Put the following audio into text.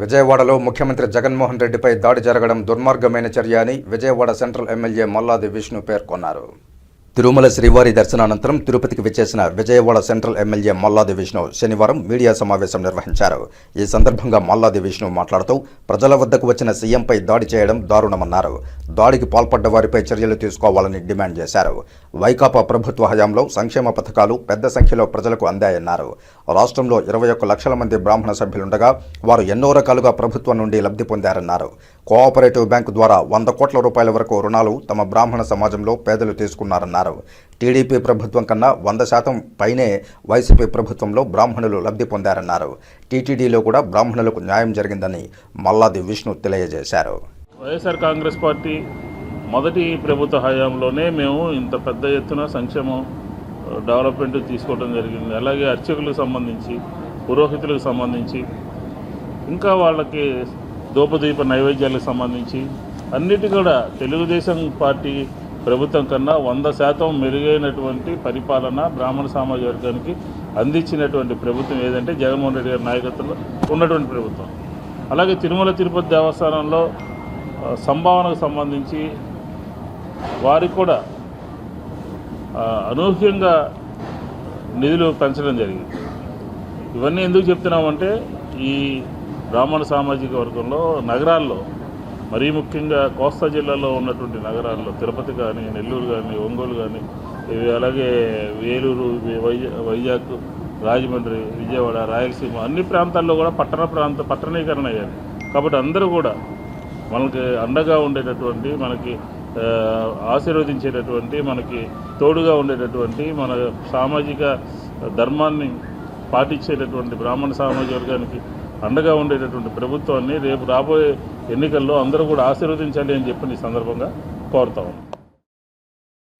విజయవాడలో ముఖ్యమంత్రి జగన్మోహన్ రెడ్డిపై దాడి జరగడం దుర్మార్గమైన చర్య అని విజయవాడ సెంట్రల్ ఎమ్మెల్యే మల్లాది విష్ణు పేర్కొన్నారు. తిరుమల శ్రీవారి దర్శనానంతరం తిరుపతికి విచ్చేసిన విజయవాడ సెంట్రల్ ఎమ్మెల్యే మల్లాది విష్ణు శనివారం మీడియా సమావేశం నిర్వహించారు. ఈ సందర్భంగా మల్లాది విష్ణు మాట్లాడుతూ ప్రజల వద్దకు వచ్చిన సీఎంపై దాడి చేయడం దారుణమన్నారు. దాడికి పాల్పడ్డ వారిపై చర్యలు తీసుకోవాలని డిమాండ్ చేశారు. వైకాపా ప్రభుత్వ హయాంలో సంక్షేమ పథకాలు పెద్ద సంఖ్యలో ప్రజలకు అందాయన్నారు. రాష్ట్రంలో ఇరవై ఒక్క లక్షల మంది బ్రాహ్మణ సభ్యులుండగా వారు ఎన్నో రకాలుగా ప్రభుత్వం నుండి లబ్ధి పొందారన్నారు. కోఆపరేటివ్ బ్యాంకు ద్వారా వంద కోట్ల రూపాయల వరకు రుణాలు తమ బ్రాహ్మణ సమాజంలో పేదలు తీసుకున్నారన్నారు. టీడీపీ ప్రభుత్వం కన్నా వంద శాతం పైనే వైసీపీ ప్రభుత్వంలో బ్రాహ్మణులు లబ్ధి పొందారన్నారు. టీటీడీలో కూడా బ్రాహ్మణులకు న్యాయం జరిగిందని మల్లాది విష్ణు తెలియజేశారు. వైఎస్ఆర్ కాంగ్రెస్ పార్టీ మొదటి ప్రభుత్వ హయాంలోనే మేము ఇంత పెద్ద ఎత్తున సంక్షేమం డెవలప్మెంట్ తీసుకోవడం జరిగింది. అలాగే అర్చకులకు సంబంధించి పురోహితులకు సంబంధించి ఇంకా వాళ్ళకి దూపదీప నైవేద్యాలకు సంబంధించి అన్నిటి కూడా తెలుగుదేశం పార్టీ ప్రభుత్వం కన్నా వంద శాతం మెరుగైనటువంటి పరిపాలన బ్రాహ్మణ సామాజిక వర్గానికి అందించినటువంటి ప్రభుత్వం ఏదంటే జగన్మోహన్ రెడ్డి గారి నాయకత్వంలో ఉన్నటువంటి ప్రభుత్వం. అలాగే తిరుమల తిరుపతి దేవస్థానంలో సంభావనకు సంబంధించి వారికి కూడా అనూహ్యంగా నిధులు పెంచడం జరిగింది. ఇవన్నీ ఎందుకు చెప్తున్నామంటే ఈ బ్రాహ్మణ సామాజిక వర్గంలో నగరాల్లో మరీ ముఖ్యంగా కోస్తా జిల్లాలో ఉన్నటువంటి నగరాల్లో తిరుపతి కానీ నెల్లూరు కానీ ఒంగోలు కానీ ఇవి అలాగే వేలూరు వైజాగ్ రాజమండ్రి విజయవాడ రాయలసీమ అన్ని ప్రాంతాల్లో కూడా పట్టణ ప్రాంత పట్టణీకరణ అయ్యారు కాబట్టి అందరూ కూడా మనకి అండగా ఉండేటటువంటి మనకి ఆశీర్వదించేటటువంటి మనకి తోడుగా ఉండేటటువంటి మన సామాజిక ధర్మాన్ని పాటించేటటువంటి బ్రాహ్మణ సామాజిక వర్గానికి అండగా ఉండేటటువంటి ప్రభుత్వాన్ని రేపు రాబోయే ఎన్నికల్లో అందరూ కూడా ఆశీర్వదించాలి అని చెప్పి ఈ సందర్భంగా కోరుతా ఉన్నాం.